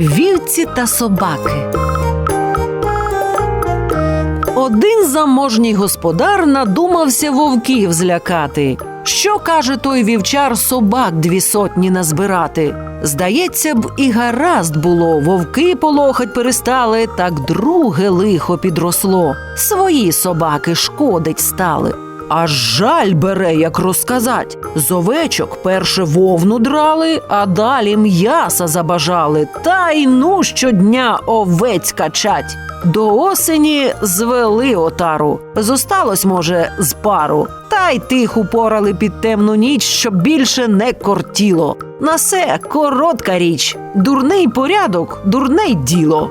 Вівці та собаки. Один заможній господар надумався вовків злякати. Що каже той вівчар собак дві сотні назбирати? Здається б, і гаразд було, вовки полохать перестали, так друге лихо підросло. Свої собаки шкодить стали. Аж жаль бере, як розказать. З овечок перше вовну драли, а далі м'яса забажали. Та й ну щодня овець качать. До осені звели отару. Зосталось, може, з пару. Та й тих упорали під темну ніч, щоб більше не кортіло. На се коротка річ. Дурний порядок, дурне й діло.